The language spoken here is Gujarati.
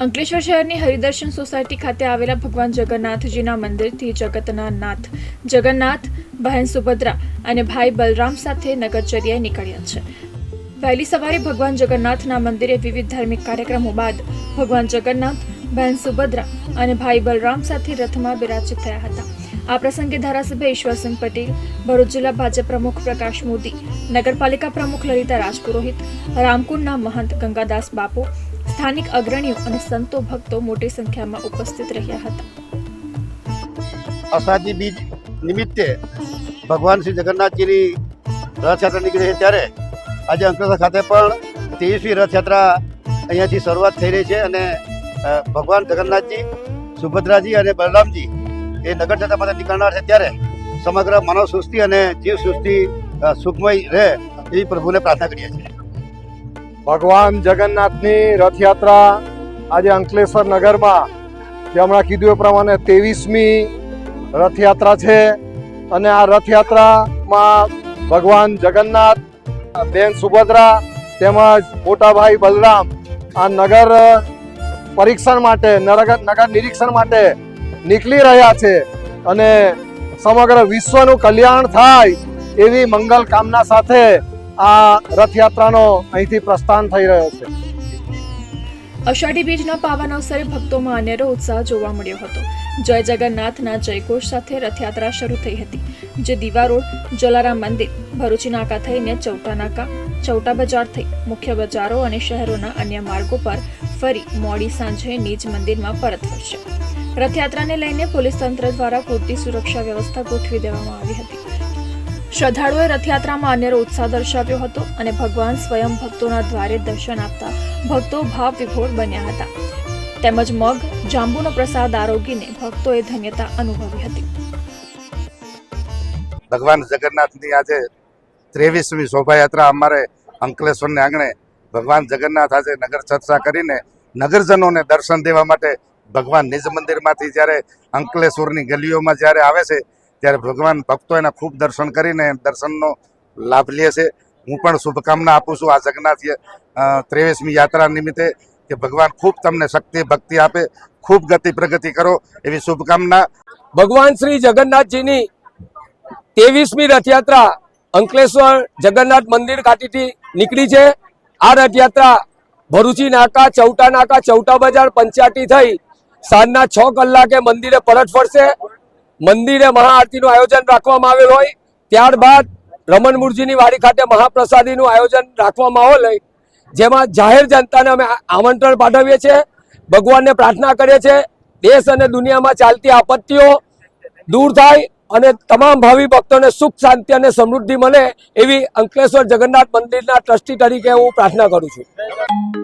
અંકલેશ્વર શહેરની હરિદર્શન સોસાયટી ખાતે આવેલા ભગવાન જગન્નાથજીના મંદિરથી જગતના નાથ જગન્નાથ, બહેન સુભદ્રા અને ભાઈ બલરામ સાથે નગરચર્યાએ નીકળ્યા છે. વહેલી સવારે ભગવાન જગન્નાથના મંદિરે વિવિધ ધાર્મિક કાર્યક્રમો બાદ ભગવાન જગન્નાથ બહેન સુભદ્રા અને ભાઈ બલરામ સાથે રથમાં બિરાજિત થયા હતા. આ પ્રસંગે ધારાસભ્ય ઈશ્વરસિંહ પટેલ, ભરૂચ જિલ્લા ભાજપ પ્રમુખ પ્રકાશ મોદી, નગરપાલિકા પ્રમુખ લલિતા રાજપુરોહિત, રામકુંડના મહંત ગંગાદાસ બાપુ, સ્થાનિક અગ્રણીઓ અને સંતો ભક્તો મોટી સંખ્યામાં ઉપસ્થિત રહ્યા હતા. અષાઢી બીજ નિમિત્તે ભગવાન શ્રી જગન્નાથજીની રથયાત્રા નીકળી છે ત્યારે આજે અંકલેશ્વર ખાતે પણ ત્રેવીસમી રથયાત્રા અહીંયાથી શરૂઆત થઈ રહી છે અને ભગવાન જગન્નાથજી, સુભદ્રાજી અને બલરામજી એ નગર જતા માટે નીકળનાર છે ત્યારે સમગ્ર માનવ સૃષ્ટિ અને જીવ સૃષ્ટિ સુખમય રહે એવી પ્રભુને પ્રાર્થના કરીએ છીએ. ભગવાન જગન્નાથની રથયાત્રા આજે અંકલેશ્વર નગરમાં જે હમણાં કીધું એ પ્રમાણે ત્રેવીસમી રથયાત્રા છે અને આ રથયાત્રામાં ભગવાન જગન્નાથ, બેન સુભદ્રા તેમજ મોટા ભાઈ બલરામ આ નગર પરીક્ષણ માટે નગર નિરીક્ષણ માટે નીકળી રહ્યા છે અને સમગ્ર વિશ્વનું કલ્યાણ થાય એવી મંગલ કામના સાથે આ રથયાત્રાનો અહીંથી પ્રસ્થાન થઈ રહ્યો છે. અષાઢી બીજના પાવન અવસરે ભક્તોમાં અનેરો ઉત્સાહ જોવા મળ્યો હતો. જય જગન્નાથના જયઘોષ સાથે રથયાત્રા શરૂ થઈ હતી, જે દીવા રોડ, જલારામ મંદિર ભરૂચી નાકા થઈને ચૌટા નાકા ચૌટા બજાર થઈ મુખ્ય બજારો અને શહેરોના અન્ય માર્ગો પર ફરી મોડી સાંજે નિજ મંદિરમાં પરત ફરશે. રથયાત્રાને લઈને પોલીસ તંત્ર દ્વારા પૂરતી સુરક્ષા વ્યવસ્થા ગોઠવી દેવામાં આવી હતી. શ્રદ્ધાળુએ રથયાત્રામાં અનેરો ઉત્સાહ દર્શાવ્યો હતો અને ભગવાન સ્વયં ભક્તોના દ્વારે દર્શન આપતા ભક્તો ભાવ વિભોર બન્યા હતા. તેમજ મગ, જાંબુનો પ્રસાદ આરોગીને ભક્તોએ ધન્યતા અનુભવી હતી. ભગવાન જગન્નાથની આજે ત્રેવીસમી શોભાયાત્રા અમારે અંકલેશ્વરને આંગણે ભગવાન જગન્નાથ આજે નગર ચર્ચા કરીને નગરજનોને દર્શન દેવા માટે ભગવાન નિજ મંદિરમાંથી જ્યારે અંકલેશ્વરની ગલીઓમાં જ્યારે આવે છે, ત્યારે ભગવાન ભક્તો એના ખૂબ દર્શન કરીને દર્શનનો લાભ લે છે. હું પણ શુભકામના આપું છું આ જગન્નાથ ત્રેવીસમી યાત્રા નિમિત્તે કે ભગવાન ખૂબ તમને શક્તિ, ભક્તિ આપે, ખૂબ ગતિ પ્રગતિ કરો એવી શુભકામના. ભગવાન શ્રી જગન્નાથજીની ત્રેવીસમી રથયાત્રા અંકલેશ્વર જગન્નાથ મંદિર ખાતેથી નીકળી છે. આ રથયાત્રા ભરૂચી નાકા, ચૌટા નાકા, ચૌટા બજાર, પંચાયતી થઈ સાંજના છ કલાકે મંદિરે પરત ફરશે. મંદિરે મહાઆરતીનું આયોજન રાખવામાં આવેલ હોય. ત્યારબાદ રમણ મુરજીની વાડી ખાતે મહાપ્રસાદીનું આયોજન રાખવામાં આવેલ હોય. જેમાં જાહેર જનતાને અમે આમંત્રણ પાઠવીએ છીએ. ભગવાનને પ્રાર્થના કરીએ છીએ. દેશ અને દુનિયામાં ચાલતી આપત્તિઓ દૂર થાય અને તમામ ભાવિ ભક્તોને સુખ, શાંતિ અને સમૃદ્ધિ મળે એવી અંકલેશ્વર જગન્નાથ મંદિરના ટ્રસ્ટી તરીકે હું પ્રાર્થના કરું છું.